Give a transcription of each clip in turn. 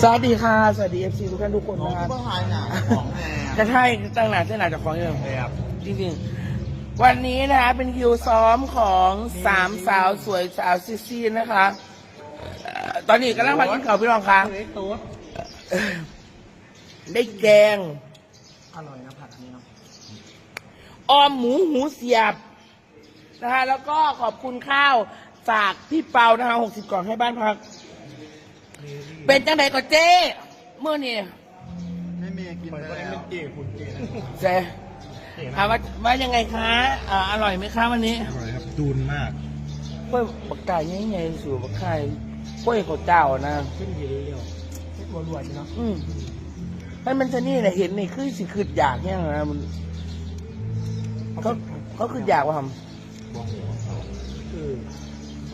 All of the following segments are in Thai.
สวัสดีค่ะ สวัสดีเอฟซีทุกท่านทุกคนของนะครับที่บ้านหายหนาของแม่กระใช่ตั้งหนาเส้นหนาจากของอย่างแบบจริงๆ วันนี้นะคะเป็นคิวซ้อมของสามสาวสวยสาวซิซี่นะคะเอ่อตอนนี้กำลังมากินข้าวพี่น้องคะเล็กโต๊ดได้แกง อร่อยนะผัดนี้เนาะออมหมูหูเสียบนะคะแล้วก็ขอบคุณข้าวจากพี่เปานะคะหกสิบกล่องให้บ้านพัก เป็นจังไดก็เจ้เมื่อนี่ให้เมย์กินไปแล้วเก๋คุณเก๋นะเจ๊ถามว่าว่ายังไงคะอ่าอร่อยไหมคะวันนี้อร่อยครับดูนมากกล้วยบักไก่ใหญ่ๆสูบักไก่กล้วยข้าวเจ้านะขึ้นดีเร็วๆเล็กรัวๆใช่เนาะอืมให้มันจะนี่แหละเห็นนี่คือสิคืออยากเนี่ยนะมันเขาเขาคืออยากว่าทบ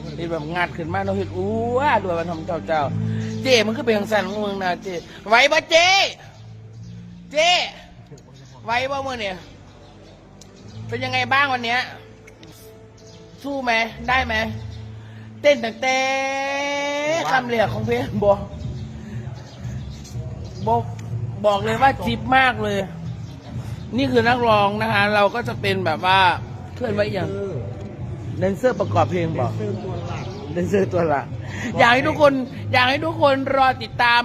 อกหัวคือำนี่แบบงัดขึ้นมาเราเห็นอู้ว่าด้วยมันทำเจ้าเจ้า เจ้มันคือเป็นอย่างสั่นของมึงนะเจ้ไหวปะเจ้เจ้ไหวปะมึงเนี่ยเป็นยังไงบ้างวันเนี้ยสู้ไหมได้ไหมเต้นตั้งแต่คำเหลียกของเพลงบอกบอกบอกเลยว่าจิบมากเลย นี่คือนักร้องนะคะ เราก็จะเป็นแบบว่าเคลื่อนไหวอย่างคือแดนเซอร์ประกอบเพลงบอกคือตัวหลักแดนเซอร์ตัวหลักอยากให้ทุกคนอยากให้ทุกคนรอติดตาม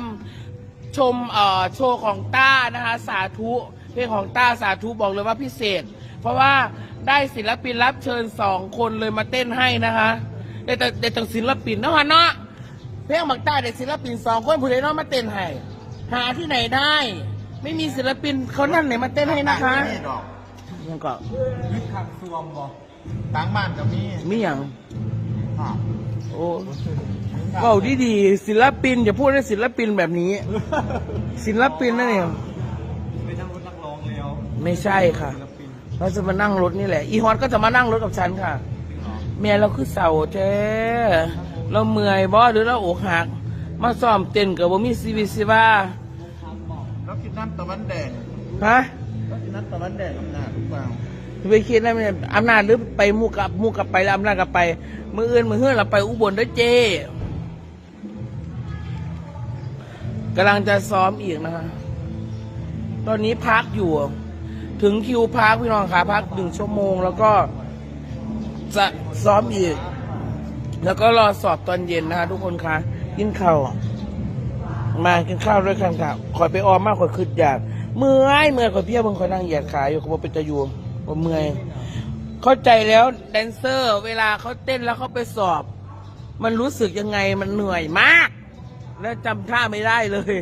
ชมเอ่อโชว์ของต้านะคะสาธุเพลงของต้าสาธุบอกเลยว่าพิเศษ เพราะว่าได้ศิลปินรับเชิญสองคนเลยมาเต้นให้นะคะได้แต่ได้แต่ศิลปินเนาะฮะเนาะเพลงบักต้าได้ศิลปินสองคนผู้ใดเนาะมาเต้นให้หาที่ไหนได้ ไม่มีศิลปินเขานั่นไหนมาเต้นให้นะคะมีดอกยังก็มีผักรวมบ่ต่างบ้านก็มีมีอย่างผัก โอ้เว้าดีดีๆศิลปินอย่าพูดให้ศิลปินแบบนี้ ศิลปินนั่นเองไม่ทั้งรถนักร้องแล้วไม่ใช่ค่ะ ศิลปินเราจะมานั่งรถนี่แหละ อีฮอตก็จะมานั่งรถกับฉันค่ะ จริงเหรอแม่เราคือเสาแท้เราเมื่อยบ่หรือเราอกหัก มาซ้อมเต้นกับบ่มีซีวิซีว่าแล้วกินน้ำตะวันแดงฮะแล้วกินน้ำตะวันแดงอำนาจหรือเปล่า ไปคิดนะมันอำนาจหรือไปมู่กับมู่กับไปแล้วอำนาจกับไป มืออื่นมือเฮือนเราไปอุบลด้วยเจกำลังจะซ้อมอีกนะคะ ตอนนี้พักอยู่ ถึงคิวพักพี่น้องค่ะพักหนึ่งชั่วโมง แล้วก็จะซ้อมอีก แล้วก็รอสอบตอนเย็นนะคะทุกคนคะกินข้าวมากินข้าวด้วยกันค่ะคอยไปออมมากคอยคืดอยากเมื่อยเมื่อยคอยเพี้ยเบิ่งคอยนั่งเหยียดขาอยู่ขบอเป็นตะยู ผมเมื่อย เข้าใจแล้วแดนเซอร์ เวลาเขาเต้นแล้วเขาไปสอบ มันรู้สึกยังไงมันเหนื่อยมาก แล้วจำท่าไม่ได้เลย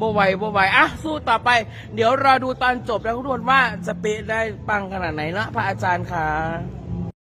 บ่ไหวบ่ไหวอะสู้ต่อไป เดี๋ยวรอดูตอนจบแล้วทุกคนว่าจะเป๊ะได้ปังขนาดไหนนะพระอาจารย์ค่ะ